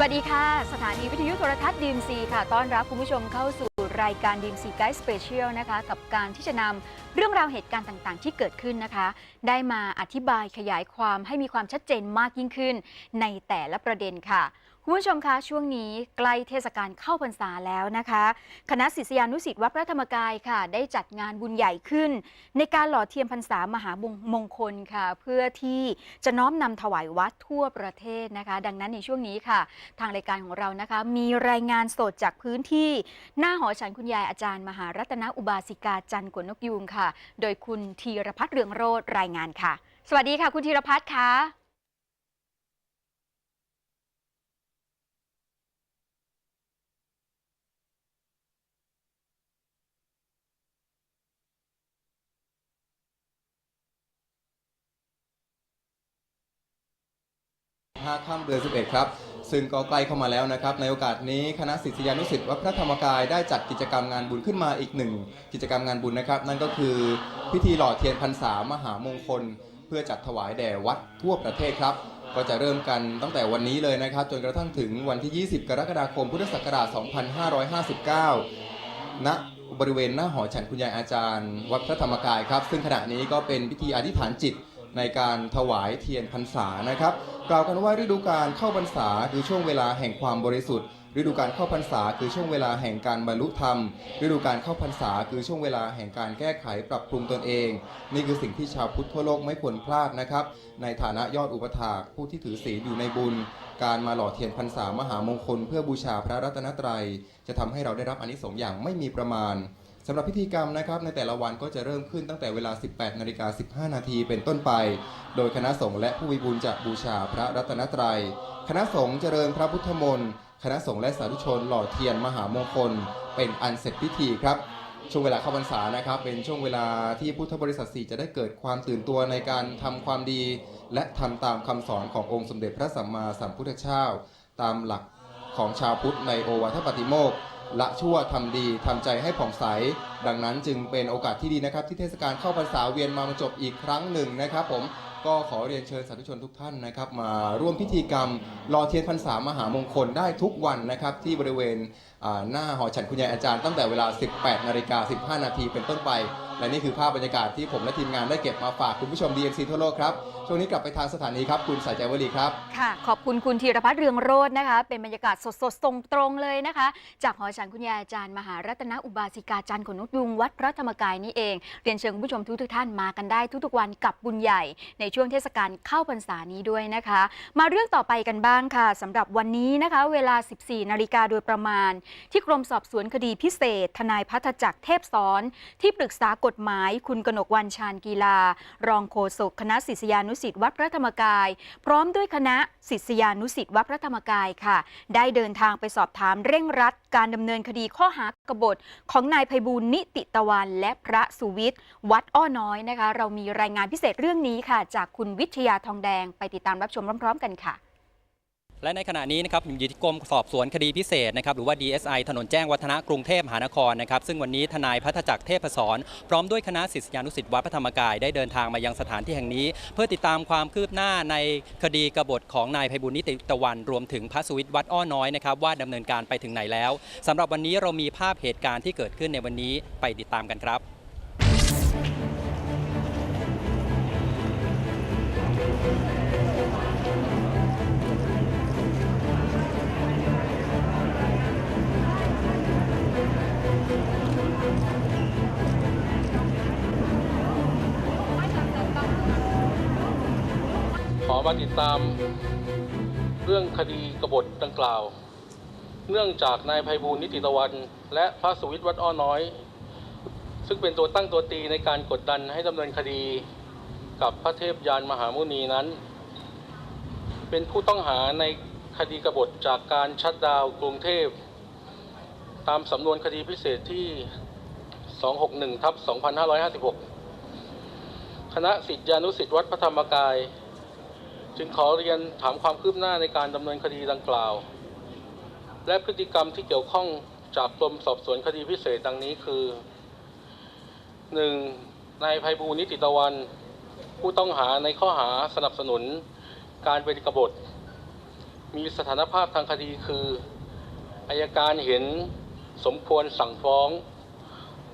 สวัสดีค่ะ สถานีวิทยุโทรทัศน์ดีมซีค่ะ ต้อนรับคุณผู้ชมเข้าสู่รายการดีมซีไกด์สเปเชียลนะคะ กับการที่จะนำเรื่องราวเหตุการณ์ต่างๆ ที่เกิดขึ้นนะคะ ได้มาอธิบายขยายความให้มีความชัดเจนมากยิ่งขึ้น ในแต่ละประเด็นค่ะ คุณผู้ชมคะช่วงนี้ใกล้เทศกาลเข้าพรรษาแล้วนะคะ คณะศิษยานุศิษย์วัดพระธรรมกายค่ะ ได้จัดงานบุญใหญ่ขึ้น ในการหล่อเทียมพรรษามหามงคลค่ะ เพื่อที่จะน้อมนำถวายวัดทั่วประเทศนะคะ ดังนั้นในช่วงนี้ค่ะ ทางรายการของเรานะคะ มีรายงานสดจากพื้นที่ หน้าหอฉันคุณยายอาจารย์ มหารัตนอุบาสิกาจันทร์กวนนกยูงค่ะ โดยคุณธีรพัฒน์เรืองโรธรายงานค่ะ สวัสดีค่ะ คุณธีรพัฒน์ค่ะ 5ค่ำเดือน 11 ครับ ซึ่งก็ใกล้เข้ามาแล้วนะครับ ในโอกาสนี้คณะศิษยานุศิษย์วัดพระธรรมกายได้จัดกิจกรรมงานบุญขึ้นมาอีกหนึ่งกิจกรรมงานบุญนะครับ นั่นก็คือพิธีหล่อเทียนพรรษามหามงคล เพื่อจัดถวายแด่วัดทั่วประเทศครับ ก็จะเริ่มกันตั้งแต่วันนี้เลยนะครับ จนกระทั่งถึงวันที่ 20 กรกฎาคมพุทธศักราช 2559 ณบริเวณหน้าหอฉันคุณยายอาจารย์ วัดพระธรรมกายครับ ซึ่งขณะนี้ก็เป็นพิธีอธิษฐานจิต ในการถวายเทียนพรรษานะครับ กล่าวกันว่าฤดูการเข้าพรรษาคือช่วงเวลาแห่งความบริสุทธิ์ ฤดูการเข้าพรรษาคือช่วงเวลาแห่งการบรรลุธรรม ฤดูการเข้าพรรษาคือช่วงเวลาแห่งการแก้ไขปรับปรุงตนเอง นี่คือสิ่งที่ชาวพุทธทั่วโลกไม่ควรพลาดนะครับ ในฐานะยอดอุปถากผู้ที่ถือศีลอยู่ในบุญ การมาหล่อเทียนพรรษามหามงคล เพื่อบูชาพระรัตนตรัย จะทำให้เราได้รับอานิสงส์อย่างไม่มีประมาณ สำหรับพิธีกรรมนะครับในแต่ละวันก็จะเริ่มขึ้นตั้งแต่เวลา 18 นาฬิกา 15 นาทีเป็นต้นไป โดยคณะสงฆ์และผู้วิบูลจะบูชาพระรัตนตรัย คณะสงฆ์เจริญพระพุทธมนต์ คณะสงฆ์และสาธุชนหล่อเทียนมหามงคล เป็นอันเสร็จพิธีครับ ช่วงเวลาเข้าพรรษานะครับ เป็นช่วงเวลาที่พุทธบริษัทสี่จะได้เกิดความตื่นตัวในการทำความดี และทำตามคำสอนขององค์สมเด็จพระสัมมาสัมพุทธเจ้า ตามหลักของชาวพุทธในโอวาทปาติโมกข์ ละชั่วทำดีทำใจให้ผ่องใส ดังนั้นจึงเป็นโอกาสที่ดีนะครับ ที่เทศกาลเข้าพรรษาเวียนมาบรรจบอีกครั้งหนึ่งนะครับ ผมก็ขอเรียนเชิญสาธุชนทุกท่านนะครับ มาร่วมพิธีกรรมรอเทียนพรรษามหามงคลได้ทุกวันนะครับที่บริเวณหน้าหอฉันคุณยายอาจารย์ตั้งแต่เวลา 18นาฬิกา15 นาทีเป็นต้นไป และนี่คือภาพบรรยากาศที่ผมและทีมงานได้เก็บมาฝากคุณผู้ชม DMC ทั่วโลกครับ ช่วงนี้กลับไปทางสถานีครับคุณสายใจวลีครับ ค่ะ ขอบคุณคุณธีรพัฒน์เรืองโรจน์นะคะ เป็นบรรยากาศสดๆตรงตรงเลยนะคะ จากหอฉันคุณยายอาจารย์มหารัตนอุบาสิกาจันทร์ขนนกยุงวัดพระธรรมกายนี่เอง เรียนเชิญคุณผู้ชมทุกๆท่านมากันได้ทุกๆวันกับบุญใหญ่ ในช่วงเทศกาลเข้าพรรษานี้ด้วยนะคะ มาเรื่องต่อไปกันบ้างค่ะสำหรับวันนี้นะคะ เวลา 14 นาฬิกาโดยประมาณที่กรมสอบสวนคดีพิเศษ ทนายพัฒจักรเทพสอน ที่ปรึกษากฎหมาย คุณกนกวันชาญกีฬา รองโฆษกคณะศิษยานุศิษย์วัดพระธรรมกาย พร้อมด้วยคณะศิษยานุศิษย์วัดพระธรรมกายค่ะ ได้เดินทางไปสอบถามเร่งรัด การดำเนินคดีข้อหากบฏของนายไพบูลนิติตะวัน และพระสุวิทย์วัดอ้อน้อยนะคะ เรามีรายงานพิเศษเรื่องนี้ค่ะ จากคุณวิทยาทองแดงไปติดตามรับชมพร้อมๆ กันค่ะ และในขณะนี้นะครับผมอยู่ที่กรมสอบสวนคดีพิเศษนะครับหรือว่า DSI ถนนแจ้งวัฒนะกรุงเทพมหานครนะครับซึ่งวันนี้ทนายพัฒจักรเทพสอนพร้อมด้วยคณะศิษยานุศิษย์วัดพระธรรมกายได้เดินทางมายังสถานที่แห่งนี้ เพื่อติดตามความคืบหน้าในคดีกบฏของนายไพบุญนิติตะวัน รวมถึงพระสุวิทย์วัดอ้อน้อยนะครับว่าดำเนินการไปถึงไหนแล้วสำหรับวันนี้เรามีภาพเหตุการณ์ที่เกิดขึ้นในวันนี้ไปติดตามกันครับ มาติดตามเรื่องคดีกบฏดังกล่าว เนื่องจากนายไพบูลนิติตะวัน และพระสุวิทย์วัดอ้อน้อย ซึ่งเป็นตัวตั้งตัวตีในการกดดันให้ดำเนินคดีกับพระเทพยานมหามุนีนั้น เป็นผู้ต้องหาในคดีกบฏจากการชัดดาวกรุงเทพ ตามสำนวนคดีพิเศษที่ 261ทับ2556 คณะศิษยานุศิษย์วัดพระธรรมกาย จึงขอเรียนถามความคืบหน้าในการดำเนินคดีดังกล่าว และพฤติกรรมที่เกี่ยวข้องจากกรมสอบสวนคดีพิเศษดังนี้คือ 1. นายไพบูลย์นิติตะวัน ผู้ต้องหาในข้อหาสนับสนุน การเป็นกบฏ มีสถานภาพทางคดีคืออายการเห็นสมควรสั่งฟ้อง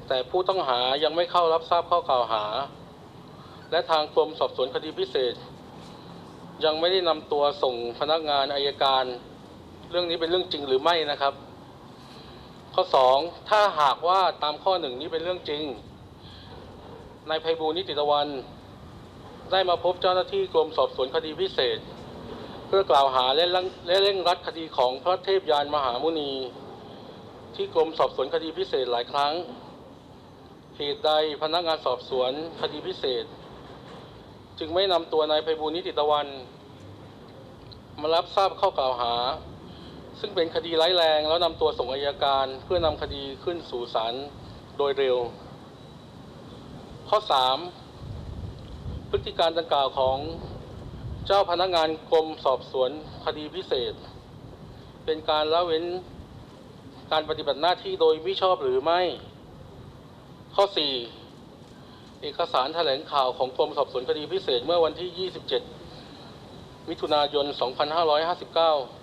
แต่ผู้ต้องหายังไม่เข้ารับทราบข้อกล่าวหา และทางกรมสอบสวนคดีพิเศษ ยังไม่ได้นำตัวส่งพนักงานอายการ เรื่องนี้เป็นเรื่องจริงหรือไม่นะครับ ข้อ 2 ถ้าหากว่าตามข้อหนึ่งนี้เป็นเรื่องจริงนายไพบูลนิติตะวัน ได้มาพบเจ้าหน้าที่กรมสอบสวนคดีพิเศษ เพื่อกล่าวหาเร่งและเร่งรัดคดีของพระเทพยานมหามุนี ที่กรมสอบสวนคดีพิเศษหลายครั้งเหตุใดพนักงานสอบสวนคดีพิเศษ จึงไม่นำตัวนายไพบูลนิติตะวัน มารับทราบข้อกล่าวหา ซึ่งเป็นคดีร้ายแรงแล้วนำตัวส่งอายการ เพื่อนำคดีขึ้นสู่ศาลโดยเร็ว ข้อ 3 พฤติการดังกล่าวของเจ้าพนักงานกรมสอบสวนคดีพิเศษ เป็นการละเว้นการปฏิบัติหน้าที่โดยมิชอบหรือไม่ ข้อ 4 เอกสารแถลงข่าวของกรมสอบสวนคดีพิเศษเมื่อวันที่ 27 มิถุนายน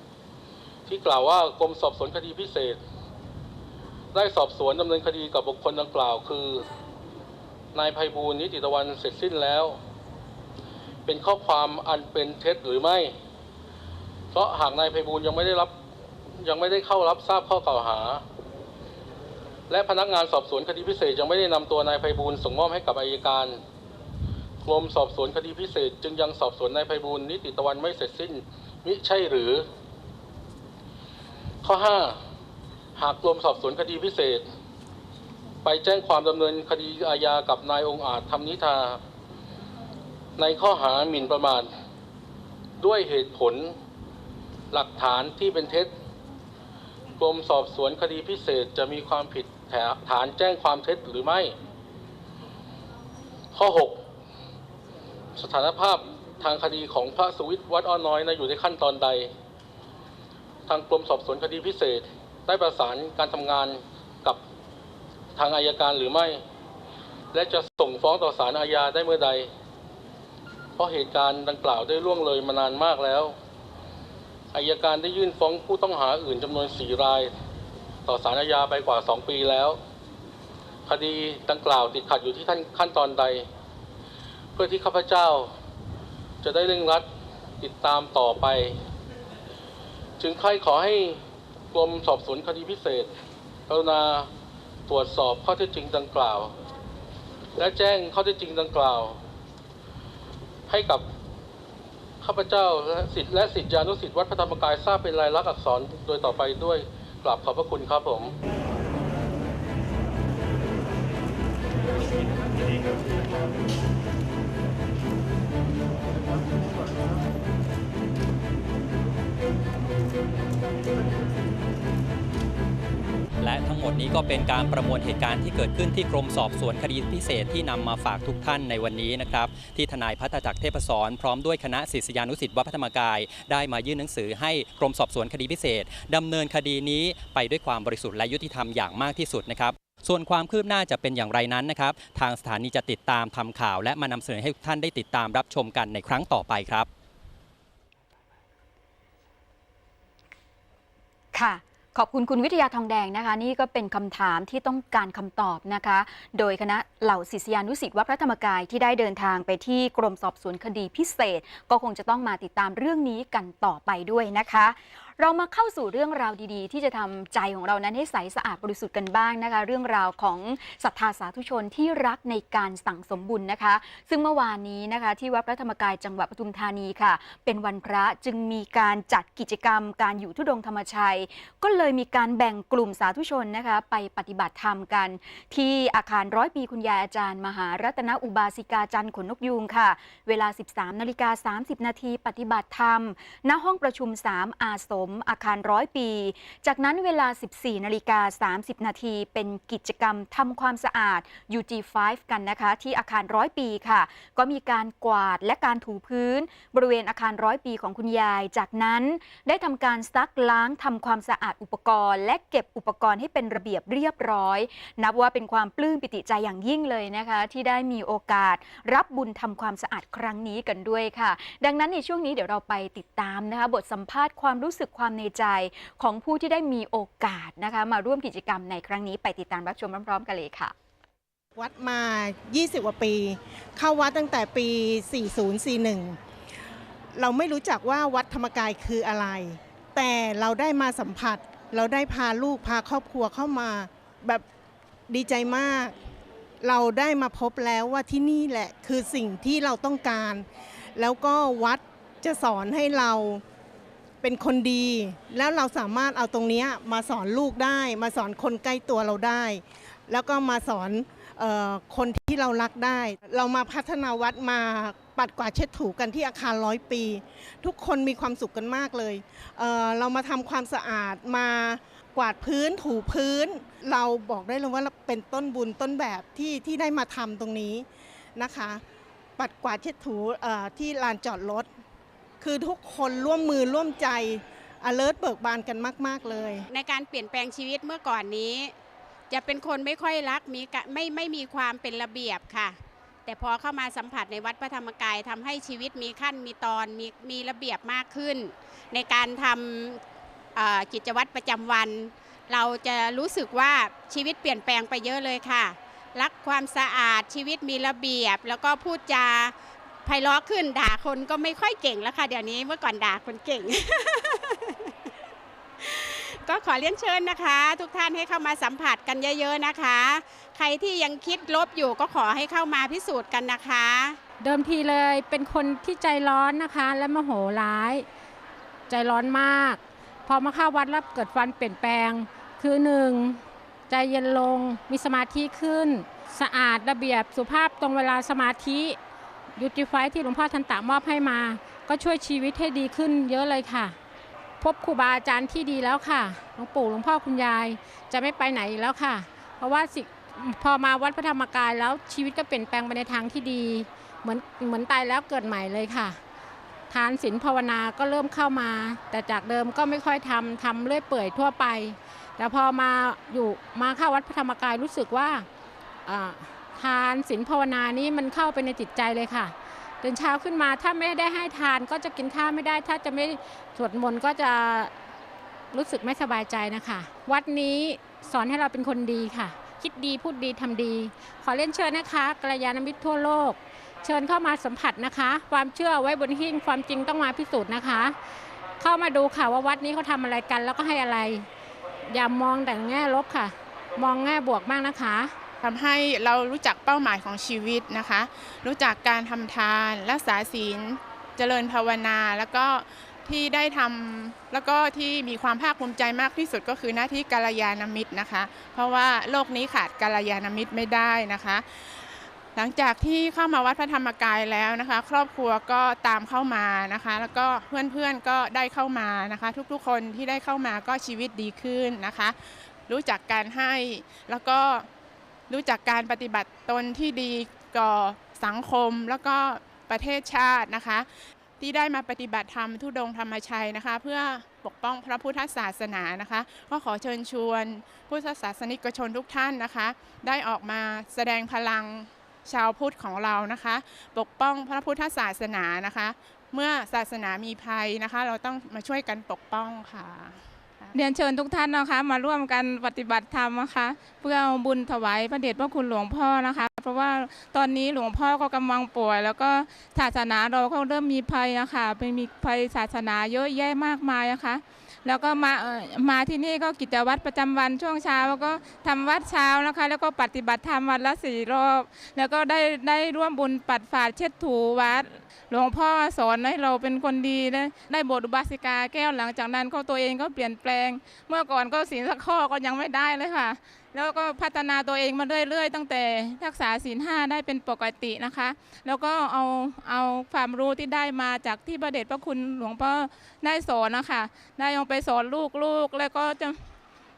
2559 ที่กล่าวว่ากรมสอบสวนคดีพิเศษ ได้สอบสวนดำเนินคดีกับบุคคลดังกล่าว คือนายไพบูลนิติตะวันเสร็จสิ้นแล้ว เป็นข้อความอันเป็นเท็จหรือไม่ เพราะหากนายไพบูลย์ยังไม่ได้รับยังไม่ได้เข้ารับทราบข้อกล่าวหา และพนักงานสอบสวนคดีพิเศษยังไม่ได้นำตัวนายไพบูลส่งมอบให้กับอายการกรมสอบสวนคดีพิเศษ จึงยังสอบสวนนายไพบูลนิติตะวันไม่เสร็จสิ้นมิใช่หรือ ข้อ 5 หากกรมสอบสวนคดีพิเศษ ไปแจ้งความดำเนินคดีอาญากับนายองค์อาจทำนิธาในข้อหาหมิ่นประมาทด้วยเหตุผลหลักฐานที่เป็นเท็จกรมสอบสวนคดีพิเศษจะมีความผิด ฐานแจ้งความเท็จหรือไม่ ข้อ 6 สถานภาพทางคดีของพระสุวิทย์วัดอ้อน้อยนะอยู่ในขั้นตอนใด ทางกรมสอบสวนคดีพิเศษ ได้ประสานการทำงานกับทางอายการหรือไม่ และจะส่งฟ้องต่อศาลอาญาได้เมื่อใด เพราะเหตุการณ์ดังกล่าวได้ล่วงเลยมานานมากแล้วอายการได้ยื่นฟ้องผู้ต้องหาอื่นจำนวนสี่ราย ต่อศาลอาญาไปกว่าสองปีแล้ว คดีดังกล่าวติดขัดอยู่ที่ท่านขั้นตอนใด เพื่อที่ข้าพเจ้าจะได้เร่งรัดติดตามต่อไป จึงใครขอให้กรมสอบสวนคดีพิเศษกรุณาตรวจสอบข้อเท็จจริงดังกล่าว และแจ้งข้อเท็จจริงดังกล่าว ให้กับข้าพเจ้าและสิทธิและสิทธิานุสิทธิวัดพระธรรมกายทราบเป็นลายลักษณ์อักษรโดยต่อไปด้วย กราบขอบพระคุณครับผม และทั้งหมดนี้ก็เป็นการประมวลเหตุการณ์ที่เกิดขึ้นที่กรมสอบสวนคดีพิเศษที่นำมาฝากทุกท่านในวันนี้นะครับ ที่ทนายพัฒจักรเทพศรพร้อมด้วยคณะศิษยานุศิษย์วัดพระธรรมกาย ได้มายื่นหนังสือให้กรมสอบสวนคดีพิเศษดำเนินคดีนี้ไปด้วยความบริสุทธิ์และยุติธรรมอย่างมากที่สุดนะครับส่วนความคืบหน้าจะเป็นอย่างไรนั้นนะครับ ทางสถานีจะติดตามทำข่าว และมานำเสนอให้ทุกท่านได้ติดตามรับชมกันในครั้งต่อไปครับ ค่ะ ขอบคุณคุณวิทยาทองแดงนะคะ นี่ก็เป็นคำถามที่ต้องการคำตอบนะคะ โดยคณะเหล่าศิษยานุศิษย์วัดพระธรรมกายที่ได้เดินทางไปที่กรมสอบสวนคดีพิเศษ ก็คงจะต้องมาติดตามเรื่องนี้กันต่อไปด้วยนะคะ เรามาเข้าสู่เรื่องราวดีๆ ที่จะทำใจของเรานั้นให้ใสสะอาดบริสุทธิ์กันบ้างนะคะ เรื่องราวของศรัทธาสาธุชนที่รักในการสั่งสมบุญนะคะ ซึ่งเมื่อวานนี้นะคะที่วัดพระธรรมกายจังหวัดปทุมธานีค่ะ เป็นวันพระจึงมีการจัดกิจกรรม การอยู่ทุดงธรรมชัย ก็เลยมีการแบ่งกลุ่มสาธุชนนะคะ ไปปฏิบัติธรรมกัน ที่อาคารร้อยปีคุณยายอาจารย์ มหารัตนอุบาสิกาจันทร์ขนนกยูงค่ะ เวลา 13นาฬิกา30นาทีปฏิบัติธรรมณห้องประชุม 3 อาสมอาคารร้อยปี จากนั้นเวลา 14 นาฬิกา 30 นาทีเป็นกิจกรรมทำความสะอาด UG5 กันนะคะ ที่อาคารร้อยปีค่ะ ก็มีการกวาดและการถูพื้น บริเวณอาคารร้อยปีของคุณยาย จากนั้นได้ทำการซักล้างทำความสะอาดอุปกรณ์ และเก็บอุปกรณ์ให้เป็นระเบียบเรียบร้อย นับว่าเป็นความปลื้มปิติใจอย่างยิ่งเลยนะคะ ที่ได้มีโอกาสรับบุญทำความสะอาดครั้งนี้กันด้วยค่ะ ดังนั้นในช่วงนี้เดี๋ยวเราไปติดตามนะคะ บทสัมภาษณ์ความรู้สึกความในใจของผู้ที่ได้มีโอกาสนะคะมาร่วมกิจกรรมในครั้งนี้ไปติดตามรับชมพร้อมๆกันเลยค่ะ วัดมา 20กว่าปี เข้าวัดตั้งแต่ปี 4041 เราไม่รู้จักว่าวัดธรรมกายคืออะไร แต่เราได้มาสัมผัส เราได้พาลูกพาครอบครัวเข้ามา แบบดีใจมาก เราได้มาพบแล้วว่าที่นี่แหละคือสิ่งที่เราต้องการ แล้วก็วัดจะสอนให้เรา เป็นคนดี แล้วเราสามารถเอาตรงนี้มาสอนลูกได้ มาสอนคนใกล้ตัวเราได้ แล้วก็มาสอนออคนที่เรารักได้ เรามาพัฒนาวัดมาปัดกวาดเช็ดถูกันที่อาคารร้อยปี ทุกคนมีความสุขกันมากเลยเออเรามาทำความสะอาดมากวาดพื้นถูพื้น เราบอกได้เลยว่าเราเป็นต้นบุญต้นแบบที่ที่ได้มาทำตรงนี้นะคะ ปัดกวาดเช็ดถูเอ่อที่ลานจอดรถ คือทุกคนร่วมมือร่วมใจ alert เบิกบานกันมาก ๆ เลย ในการเปลี่ยนแปลงชีวิตเมื่อก่อนนี้ จะเป็นคนไม่ค่อยรักมีกะไม่ไม่มีความเป็นระเบียบค่ะ แต่พอเข้ามาสัมผัสในวัดพระธรรมกายทำให้ชีวิตมีขั้นมีตอนมีมีระเบียบมากขึ้น ในการทำกิจวัตรประจำวัน เราจะรู้สึกว่าชีวิตเปลี่ยนแปลงไปเยอะเลยค่ะ รักความสะอาดชีวิตมีระเบียบ แล้วก็พูดจา ไพเราะขึ้นด่าคนก็ไม่ค่อยเก่งแล้วค่ะ เดี๋ยวนี้เมื่อก่อนด่าคนเก่ง ก็ขอเรียนเชิญนะคะ ทุกท่านให้เข้ามาสัมผัสกันเยอะๆนะคะ ใครที่ยังคิดลบอยู่ก็ขอให้เข้ามาพิสูจน์กันนะคะ เดิมทีเลยเป็นคนที่ใจร้อนนะคะ และโมโหร้าย ใจร้อนมาก พอมาเข้าวัดแล้วเกิดฟันเปลี่ยนแปลง คือหนึ่งใจเย็นลงมีสมาธิขึ้น สะอาดระเบียบสุภาพตรงเวลาสมาธิ ยูติไฟที่หลวงพ่อทันตะมอบให้มา ก็ช่วยชีวิตให้ดีขึ้นเยอะเลยค่ะ พบครูบาอาจารย์ที่ดีแล้วค่ะหลวงปู่หลวงพ่อคุณยายจะไม่ไปไหนแล้วค่ะ เพราะว่าสิพอมาวัดพระธรรมกายแล้วชีวิตก็เปลี่ยนแปลงไปในทางที่ดี เหมือนเหมือนตายแล้วเกิดใหม่เลยค่ะ ทานศีลภาวนาก็เริ่มเข้ามา แต่จากเดิมก็ไม่ค่อยทำทำเรื่อยเปื่อยทั่วไป แต่พอมาอยู่มาเข้าวัดพระธรรมกายรู้สึกว่า ทานศีลภาวนานี้มันเข้าไปในจิตใจเลยค่ะตื่นเช้าขึ้นมาถ้าไม่ได้ให้ทานก็จะกินข้าวไม่ได้ ถ้าจะไม่สวดมนต์ก็จะรู้สึกไม่สบายใจนะคะ วัดนี้สอนให้เราเป็นคนดีค่ะ คิดดีพูดดีทำดี ขอเล่นเชิญนะคะกัลยาณมิตรทั่วโลก เชิญเข้ามาสัมผัสนะคะ ความเชื่อไว้บนหิ้งความจริงต้องมาพิสูจน์นะคะ เข้ามาดูค่ะว่าวัดนี้เขาทำอะไรกันแล้วก็ให้อะไร อย่ามองแต่แง่ลบค่ะ มองแง่บวกมากนะคะ ทำให้เรารู้จักเป้าหมายของชีวิตนะคะ รู้จักการทำทาน รักษาศีล เจริญภาวนา แล้วก็ที่ได้ทำแล้วก็ที่มีความภาคภูมิใจมากที่สุดก็คือหน้าที่กาลยานมิตรนะคะ เพราะว่าโลกนี้ขาดกาลยานมิตรไม่ได้นะคะหลังจากที่เข้ามาวัดพระธรรมกายแล้วนะคะ ครอบครัวก็ตามเข้ามานะคะ แล้วก็เพื่อนๆก็ได้เข้ามานะคะ ทุกๆคนที่ได้เข้ามาก็ชีวิตดีขึ้นนะคะ รู้จักการให้แล้วก็ รู้จักการปฏิบัติตนที่ดีก่อสังคมแล้วก็ประเทศชาตินะคะ ที่ได้มาปฏิบัติธรรมทุดงธรรมชัยนะคะ เพื่อปกป้องพระพุทธศาสนานะคะ ก็ขอเชิญชวนพุทธศาสนิกชนทุกท่านนะคะ ได้ออกมาแสดงพลังชาวพุทธของเรานะคะ ปกป้องพระพุทธศาสนานะคะ เมื่อศาสนามีภัยนะคะ เราต้องมาช่วยกันปกป้องค่ะ เรียนเชิญทุกท่านนะคะ มาร่วมกันปฏิบัติธรรมนะคะ เพื่อเอาบุญถวายพระเดชพระคุณหลวงพ่อนะคะ เพราะว่าตอนนี้หลวงพ่อก็กำลังป่วย แล้วก็ศาสนาเราก็เริ่มมีภัยนะคะเป็นมีภัยศาสนาเยอะแยะมากมายนะคะ แล้วก็มามาที่นี่ก็กิจวัตรประจำวันช่วงเช้าก็ทำวัดเช้านะคะ แล้วก็ปฏิบัติธรรมวันละสี่รอบ แล้วก็ได้ได้ร่วมบุญปัดฝาดเช็ดถูวัด หลวงพ่อสอนให้เราเป็นคนดีได้ได้บทอุบาสิกาแก้วหลังจากนั้นก็ตัวเองก็เปลี่ยนแปลง เมื่อก่อนก็ศีลสักข้อก็ยังไม่ได้เลยค่ะ แล้วก็พัฒนาตัวเองมาเรื่อยๆ ตั้งแต่รักษาศีลห้าได้เป็นปกตินะคะ แล้วก็เอาเอาความรู้ที่ได้มาจากที่พระเดชพระคุณหลวงพ่อได้สอนนะคะได้เอาไปสอนลูกๆ แล้วก็จะ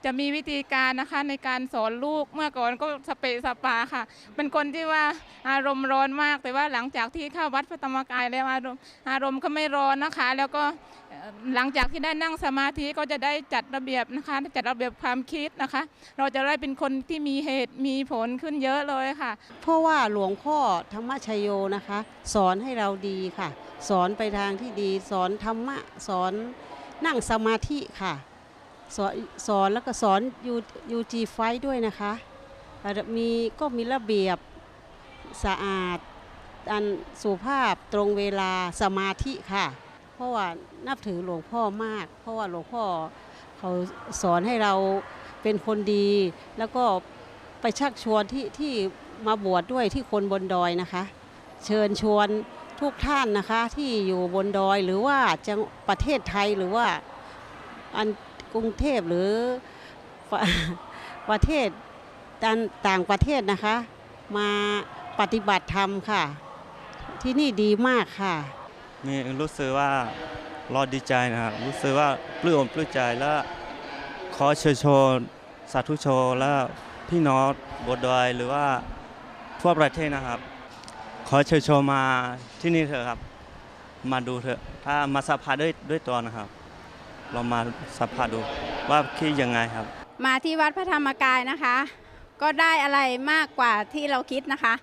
จะมีวิธีการนะคะในการสอนลูกเมื่อก่อนก็สเปะสปาค่ะ เป็นคนที่ว่าอารมณ์ร้อนมากแต่ว่าหลังจากที่เข้าวัดพระธรรมกายแล้วอารมณ์อารมณ์ก็ไม่ร้อนนะคะ แล้วก็ หลังจากที่ได้นั่งสมาธิก็จะได้จัดระเบียบนะคะ จัดระเบียบความคิดนะคะ เราจะได้เป็นคนที่มีเหตุมีผลขึ้นเยอะเลยค่ะ เพราะว่าหลวงพ่อธรรมชโยนะคะ สอนให้เราดีค่ะ สอนไปทางที่ดี สอนธรรมะสอนนั่งสมาธิค่ะสอนสอนแล้วก็สอนยูยูจีไฟด้วยนะคะมีก็มีระเบียบสะอาดอันสุภาพตรงเวลาสมาธิค่ะ เพราะว่านับถือหลวงพ่อมาก เพราะว่าหลวงพ่อเขาสอนให้เราเป็นคนดี แล้วก็ไปชักชวนที่ที่มาบวชดด้วยที่คนบนดอยนะคะ เชิญชวนทุกท่านนะคะที่อยู่บนดอยหรือว่าจังประเทศไทยหรือว่าอันกรุงเทพหรือประประเทศตต่างประเทศนะคะ มาปฏิบัติธรรมค่ะ ที่นี่ดีมากค่ะ มีรู้สึกว่าราดีใจนะครับรู้สึกว่าปลื้มปลื้มใจแล้วขอเชิญชวนสาธุชนและพี่น้องบดอยหรือว่าทั่วประเทศนะครับ ขอเชิญชวนมาที่นี่เถอะครับ มาดูเถอะถ้ามาสัมผัสด้วยด้วยตัวนะครับ เรามาสัมผัสดูว่าคิดยังไงครับ มาที่วัดพระธรรมกายนะคะ ก็ได้อะไรมากกว่าที่เราคิดนะคะ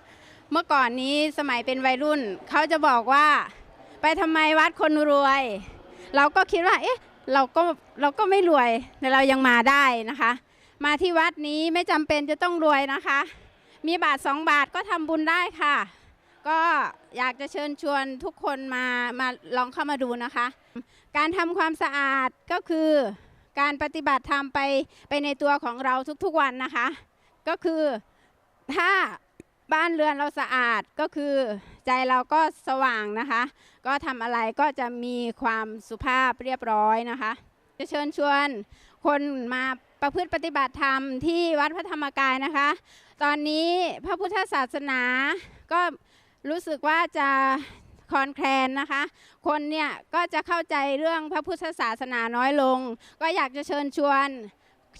เมื่อก่อนนี้สมัยเป็นวัยรุ่นเขาจะบอกว่า ไปทำไมวัดคนรวย เราก็คิดว่า เอ๊ะ เราก็เราก็ไม่รวยแต่เรายังมาได้นะคะ มาที่วัดนี้ไม่จำเป็นจะต้องรวยนะคะ มีบาทสองบาทก็ทำบุญได้ค่ะ ก็อยากจะเชิญชวนทุกคนมามาลองเข้ามาดูนะคะ การทำความสะอาดก็คือการปฏิบัติธรรมไปไปในตัวของเราทุกๆวันนะคะ ก็คือถ้าบ้านเรือนเราสะอาดก็คือใจเราก็สว่างนะคะ ก็ทำอะไรก็จะมีความสุภาพเรียบร้อยนะคะ จะเชิญชวนคนมาประพฤติปฏิบัติธรรมที่วัดพระธรรมกายนะคะ ตอนนี้พระพุทธศาสนาก็รู้สึกว่าจะคลอนแคลนนะคะ คนเนี่ยก็จะเข้าใจเรื่องพระพุทธศาสนาน้อยลง ก็อยากจะเชิญชวน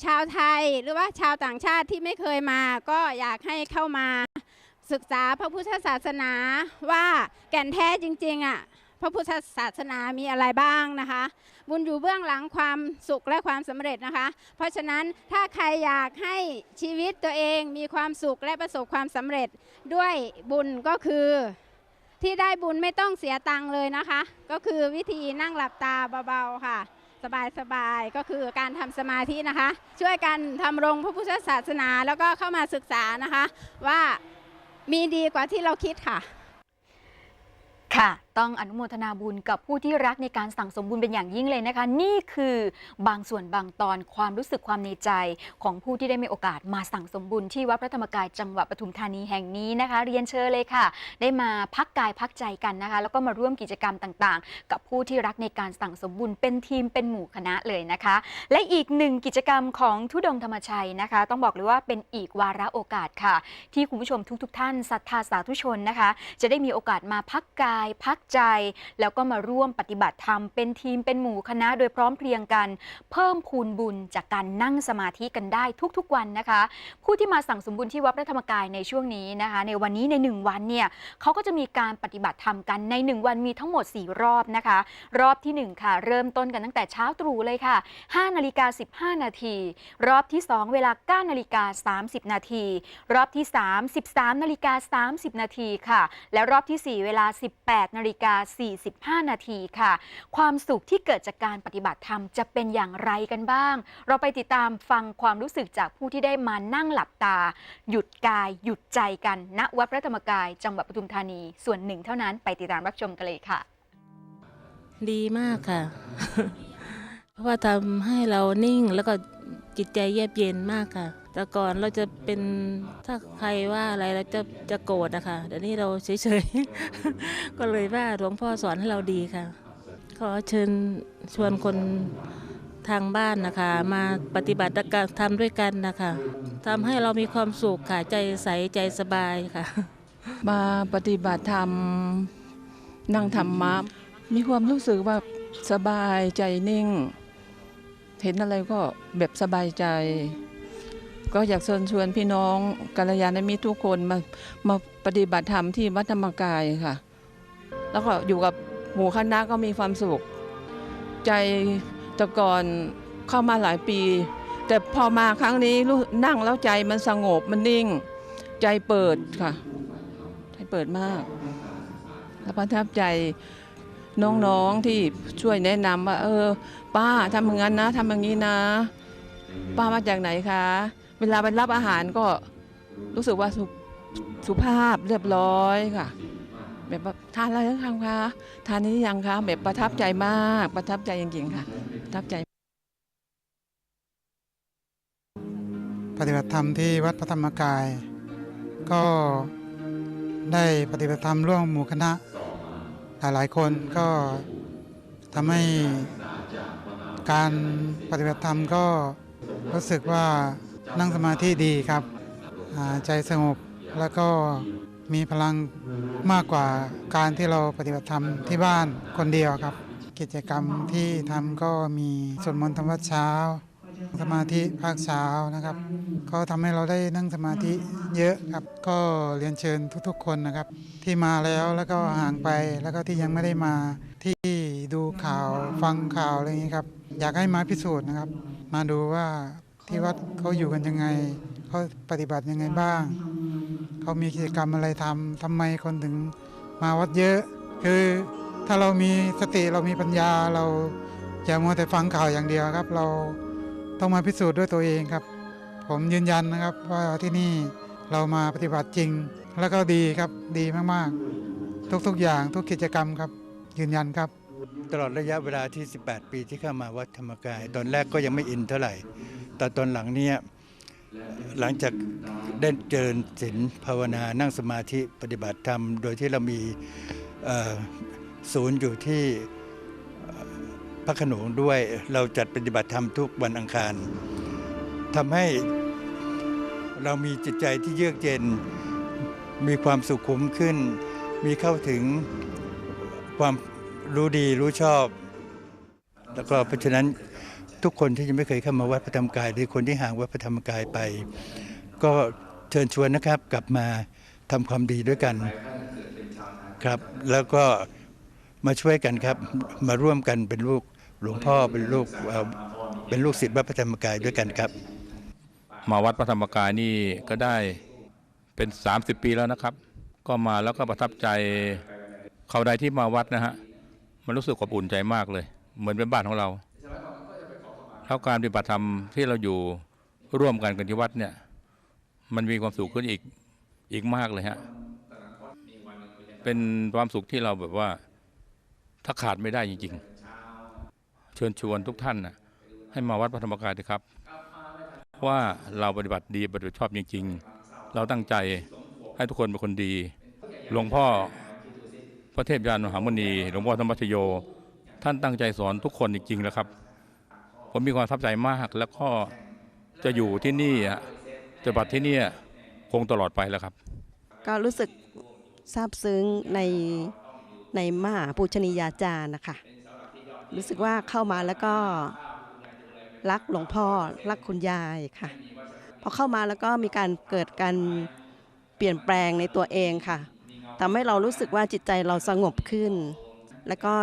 ชาวไทยหรือว่าชาวต่างชาติที่ไม่เคยมา ก็อยากให้เข้ามา ศึกษาพระพุทธศาสนาว่าแก่นแท้จริงๆอะพระพุทธศาสนามีอะไรบ้างนะคะ บุญอยู่เบื้องหลังความสุขและความสำเร็จนะคะ เพราะฉะนั้นถ้าใครอยากให้ชีวิตตัวเองมีความสุขและประสบความสำเร็จด้วยบุญก็คือ ที่ได้บุญไม่ต้องเสียตังค์เลยนะคะ ก็คือวิธีนั่งหลับตาเบาๆค่ะ สบายๆก็คือการทำสมาธินะคะ ช่วยกันทำรงพระพุทธศาสนาแล้วก็เข้ามาศึกษานะคะว่า มีดีกว่าที่เราคิดค่ะ ค่ะต้องอนุโมทนาบุญกับผู้ที่รักในการสั่งสมบุญเป็นอย่างยิ่งเลยนะคะ นี่คือบางส่วนบางตอนความรู้สึกความในใจของผู้ที่ได้มีโอกาสมาสั่งสมบุญที่วัดพระธรรมกายจังหวัดปทุมธานีแห่งนี้นะคะ เรียนเชิญเลยค่ะ ได้มาพักกายพักใจกันนะคะ แล้วก็มาร่วมกิจกรรมต่างๆ กับผู้ที่รักในการสั่งสมบุญเป็นทีมเป็นหมู่คณะเลยนะคะ และอีกหนึ่งกิจกรรมของทุดงธรรมชัยนะคะ ต้องบอกเลยว่าเป็นอีกวาระโอกาสค่ะ ที่คุณผู้ชมทุก ๆ ท่านศรัทธาสาธุชนนะคะ จะได้มีโอกาสมาพักกายพักใจ แล้วก็มาร่วมปฏิบัติธรรมเป็นทีมเป็นหมู่คณะโดยพร้อมเพรียงกัน เพิ่มพูนบุญจากการนั่งสมาธิกันได้ทุกๆวันนะคะ ผู้ที่มาสั่งสมบุญที่วัดพระธรรมกายในช่วงนี้นะคะ ในวันนี้ใน 1 วันเนี่ยเขาก็จะมีการปฏิบัติธรรมกันใน 1 วันมีทั้งหมด 4 รอบนะคะ รอบที่ 1 ค่ะ เริ่มต้นกันตั้งแต่เช้าตรู่เลยค่ะ5นาฬิกา15 นาที รอบที่ 2 เวลา9นาฬิกา30 นาที รอบที่ 3 13นาฬิกา30 นาทีค่ะ และรอบทีสี่4 เวลา 18นาฬิกา 45 นาทีค่ะ ความสุขที่เกิดจากการปฏิบัติธรรมจะเป็นอย่างไรกันบ้าง เราไปติดตามฟังความรู้สึกจากผู้ที่ได้มานั่งหลับตา หยุดกาย หยุดใจกันณวัดพระธรรมกาย จังหวัดปทุมธานี ส่วนหนึ่งเท่านั้นไปติดตามรับชมกันเลยค่ะ ดีมากค่ะ เพราะว่าทำให้เรานิ่งแล้วก็จิตใจเยือกเย็นมากค่ะ แต่ก่อนเราจะเป็นถ้าใครว่าอะไรเราจะจะโกรธนะคะเดี๋ยวนี้เราเฉยๆ ก็เลยว่าหลวงพ่อสอนให้เราดีค่ะ ขอเชิญชวนคนทางบ้านนะคะ มาปฏิบัติการทำด้วยกันนะคะทำให้เรามีความสุขค่ะใจใสใจสบายค่ะ มาปฏิบัติธรรมนั่งธรรมะมีความรู้สึกว่าสบายใจนิ่ง เห็นอะไรก็แบบสบายใจ ก็อยากเชิญชวนพี่น้องกัลยาณมิตรทุกคนมามาปฏิบัติธรรมที่วัดธรรมกายค่ะ แล้วก็อยู่กับหมู่คณะก็มีความสุข ใจแต่ก่อนเข้ามาหลายปี แต่พอมาครั้งนี้นั่งแล้วใจมันสงบมันนิ่ง ใจเปิดค่ะใจเปิดมากแล้วประทับใจน้องๆที่ช่วยแนะนำว่า เออ ป้าทำอย่างนั้นนะทำอย่างนี้นะ ป้ามาจากไหนคะ เวลาไปรับอาหารก็รู้สึกว่าสุสุภาพเรียบร้อยค่ะ แบบว่าทานอะไรแล้วคะทานนี้ยังคะแบบประทับใจมากประทับใจจริงๆค่ะ ประทับใจ ปฏิบัติธรรมที่วัดพระธรรมกาย ก็ได้ปฏิบัติธรรมร่วมหมู่คณะ หลายๆคนก็ทำให้การปฏิบัติธรรมก็รู้สึกว่า นั่งสมาธิดีครับใจสงบแล้วก็มีพลังมากกว่าการที่เราปฏิบัติธรรมที่บ้านคนเดียวครับ กิจกรรมที่ทำก็มีสวดมนต์ธรรมวัดเช้า สมาธิภาคเช้านะครับ ก็ทำให้เราได้นั่งสมาธิเยอะครับ ก็เรียนเชิญทุกๆคนนะครับ ที่มาแล้วแล้วก็ห่างไปแล้วก็ที่ยังไม่ได้มาที่ดูข่าวฟังข่าวอะไรอย่างนี้ครับ อยากให้มาพิสูจน์นะครับ มาดูว่า ที่วัดเขาอยู่กันยังไงเขาปฏิบัติยังไงบ้าง เขามีกิจกรรมอะไรทำทำไมคนถึงมาวัดเยอะ คือถ้าเรามีสติเรามีปัญญาเราอย่ามัวแต่ฟังข่าวอย่างเดียวครับ เราต้องมาพิสูจน์ด้วยตัวเองครับ ผมยืนยันนะครับว่าที่นี่เรามาปฏิบัติจริง แล้วก็ดีครับดีมากๆ ทุกๆอย่างทุกกิจกรรมครับ ยืนยันครับตลอดระยะเวลาที่ 18 ปีที่เข้ามาวัดธรรมกาย ตอนแรกก็ยังไม่อินเท่าไหร่ แต่ตอนหลังเนี่ยหลังจากได้เจริญศีลภาวนานั่งสมาธิปฏิบัติธรรม โดยที่เรามีศูนย์อยู่ที่พระขนงด้วยเราจัดปฏิบัติธรรมทุกวันอังคารทำให้เรามีจิตใจที่เยือกเย็น มีความสุขุมขึ้น มีเข้าถึงความรู้ดีรู้ชอบ แล้วก็เพราะฉะนั้น ทุกคนที่ยังไม่เคยเข้ามาวัดพระธรรมกาย หรือคนที่ห่างวัดพระธรรมกายไป ก็เชิญชวนนะครับกลับมาทำความดีด้วยกันครับ แล้วก็มาช่วยกันครับ มาร่วมกันเป็นลูกหลวงพ่อเป็นลูกเอ่อเป็นลูกศิษย์วัดพระธรรมกายด้วยกันครับ มาวัดพระธรรมกายนี่ก็ได้เป็น 30 ปีแล้วนะครับ ก็มาแล้วก็ประทับใจเขาใดที่มาวัดนะฮะมันรู้สึกอบอุ่นใจมากเลย เหมือนเป็นบ้านของเรา แล้วการปฏิบัติธรรมที่เราอยู่ร่วมกันกันที่วัดเนี่ยมันมีความสุขขึ้นอีกอีกมากเลยฮะเป็นความสุขที่เราแบบว่าถ้าขาดไม่ได้จริง ๆ เชิญชวนทุกท่านนะให้มาวัดพระธรรมกายเถอะครับ ว่าเราปฏิบัติดีปฏิบัติชอบจริง ๆ เราตั้งใจให้ทุกคนเป็นคนดี หลวงพ่อพระเทพยานมหามุนี หลวงพ่อธรรมชโย ท่านตั้งใจสอนทุกคนจริงๆแล้วครับ ผมมีความทับใจมาก แล้วก็จะอยู่ที่นี่จะบัติที่นี่คงตลอดไปแล้วครับ ก็รู้สึกซาบซึ้งในในมหาปูชนียาจารย์นะคะ รู้สึกว่าเข้ามาแล้วก็รักหลวงพ่อรักคุณยายค่ะ พอเข้ามาแล้วก็มีการเกิดการเปลี่ยนแปลงในตัวเองค่ะทำให้เรารู้สึกว่าจิตใจเราสงบขึ้น แล้วก็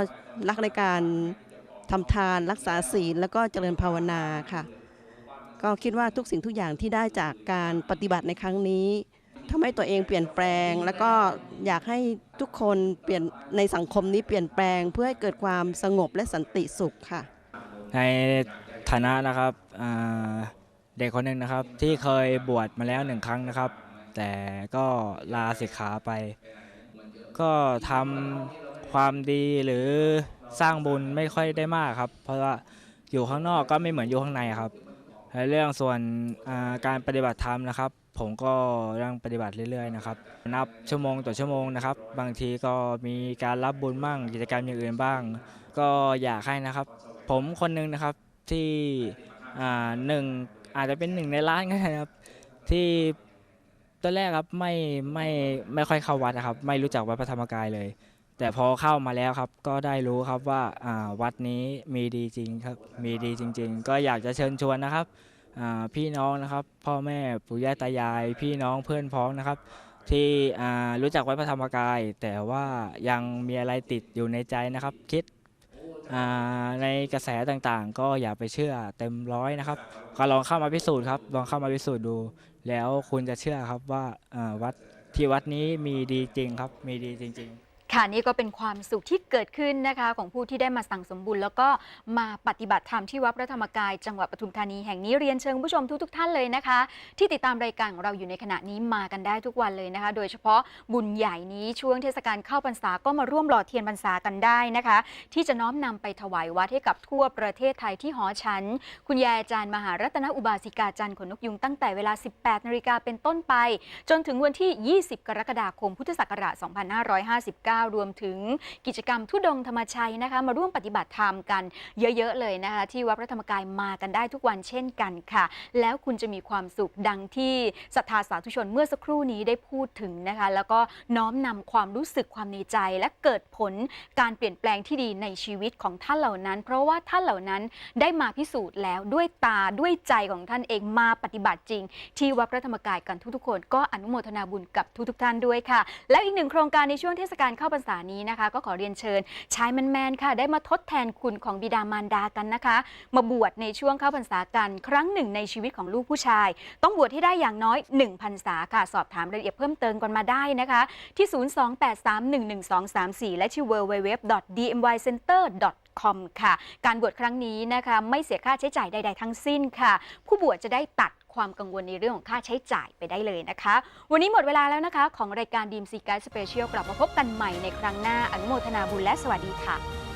รักในการ ทำทานรักษาศีลแล้วก็เจริญภาวนาค่ะ ก็คิดว่าทุกสิ่งทุกอย่างที่ได้จากการปฏิบัติในครั้งนี้ทำให้ตัวเองเปลี่ยนแปลง แล้วก็อยากให้ทุกคนเปลี่ยนในสังคมนี้เปลี่ยนแปลงเพื่อให้เกิดความสงบและสันติสุขค่ะ ในฐานะนะครับเด็กคนหนึ่งนะครับที่เคยบวชมาแล้วหนึ่งครั้งนะครับ แต่ก็ลาสิกขาไป ก็ทำความดีหรือ สร้างบุญไม่ค่อยได้มากครับ เพราะว่าอยู่ข้างนอกก็ไม่เหมือนอยู่ข้างในครับในเรื่องส่วนการปฏิบัติธรรมนะครับ ผมก็ยังปฏิบัติเรื่อยๆนะครับ นับชั่วโมงต่อชั่วโมงนะครับ บางทีก็มีการรับบุญบ้างกิจกรรมอย่างอื่นบ้าง ก็อยากให้นะครับ ผมคนหนึงนะครับที่หนึ่งอาจจะเป็นหนึ่งในล้านก็ได้นะครับ ที่ตอนแรกครับไม่ไม่ไม่ค่อยเข้าวัดนะครับ ไม่รู้จักวัดพระธรรมกายเลย แต่พอเข้ามาแล้วครับก็ได้รู้ครับว่าาวัดนี้มีดีจริงครับมีดีจริง ๆ ก็อยากจะเชิญชวนนะครับพี่น้องนะครับ พ่อแม่ปู่ย่าตายาย พี่น้องเพื่อนพ้องนะครับ ที่รู้จักวัดพระธรรมกาย แต่ว่ายังมีอะไรติดอยู่ในใจนะครับ คิดในกระแสต่างๆ ก็อย่าไปเชื่อเต็มร้อยนะครับ ก็ลองเข้ามาพิสูจน์ครับลองเข้ามาพิสูจน์ดู แล้วคุณจะเชื่อครับว่าอ่าวัดที่วัดนี้มีดีจริงครับมีดีจริง ๆ ค่ะนี่ก็เป็นความสุขที่เกิดขึ้นนะคะของผู้ที่ได้มาสั่งสมบุญแล้วก็มาปฏิบัติธรรมที่วัดพระธรรมกาย จังหวัดปทุมธานีแห่งนี้เรียนเชิญผู้ชมทุกๆท่านเลยนะคะ ที่ติดตามรายการของเราอยู่ในขณะนี้มากันได้ทุกวันเลยนะคะ โดยเฉพาะบุญใหญ่นี้ช่วงเทศกาลเข้าพรรษาก็มาร่วมหล่อเทียนพรรษากันได้นะคะ ที่จะน้อมนำไปถวายวัดให้กับทั่วประเทศไทยที่หอฉัน คุณยายอาจารย์มหารัตนอุบาสิกาจันทร์ขนนกยุงตั้งแต่เวลา 18นาฬิกาเป็นต้นไป จนถึงวันที่ 20 กรกฎาคมพุทธศักราช 2559รวมถึงกิจกรรมทุดงธรรมชัยนะคะ มาร่วมปฏิบัติธรรมกันเยอะๆเลยนะคะ ที่วัดพระธรรมกายมากันได้ทุกวันเช่นกันค่ะ แล้วคุณจะมีความสุขดังที่ศรัทธาสาธุชนเมื่อสักครู่นี้ได้พูดถึงนะคะ แล้วก็น้อมนำความรู้สึกความในใจ และเกิดผลการเปลี่ยนแปลงที่ดีในชีวิตของท่านเหล่านั้น เพราะว่าท่านเหล่านั้นได้มาพิสูจน์แล้วด้วยตาด้วยใจของท่านเองมาปฏิบัติจริง ที่วัดพระธรรมกายกันทุกๆคน ก็อนุโมทนาบุญกับทุกๆท่านด้วยค่ะ แล้วอีกหนึ่งโครงการในช่วงเทศกาลเข้าพรรษานี้นะคะ ก็ขอเรียนเชิญชายแมนๆค่ะ ได้มาทดแทนคุณของบิดามารดากันนะคะ มาบวชในช่วงเข้าพรรษากัน ครั้งหนึ่งในชีวิตของลูกผู้ชาย ต้องบวชให้ได้อย่างน้อย1พรรษาค่ะ สอบถามรายละเอียดเพิ่มเติมกันมาได้นะคะ ที่ 028311234 และที่ www.dmycenter.com ค่ะ การบวชครั้งนี้นะคะ ไม่เสียค่าใช้จ่ายใด ๆ ทั้งสิ้นค่ะ ผู้บวชจะได้ตัด ความกังวลในเรื่องของค่าใช้จ่ายไปได้เลยนะคะ วันนี้หมดเวลาแล้วนะคะ ของรายการดีมซีไกด์สเปเชียลกลับมาพบกันใหม่ในครั้งหน้าอนุโมทนาบุญและสวัสดีค่ะ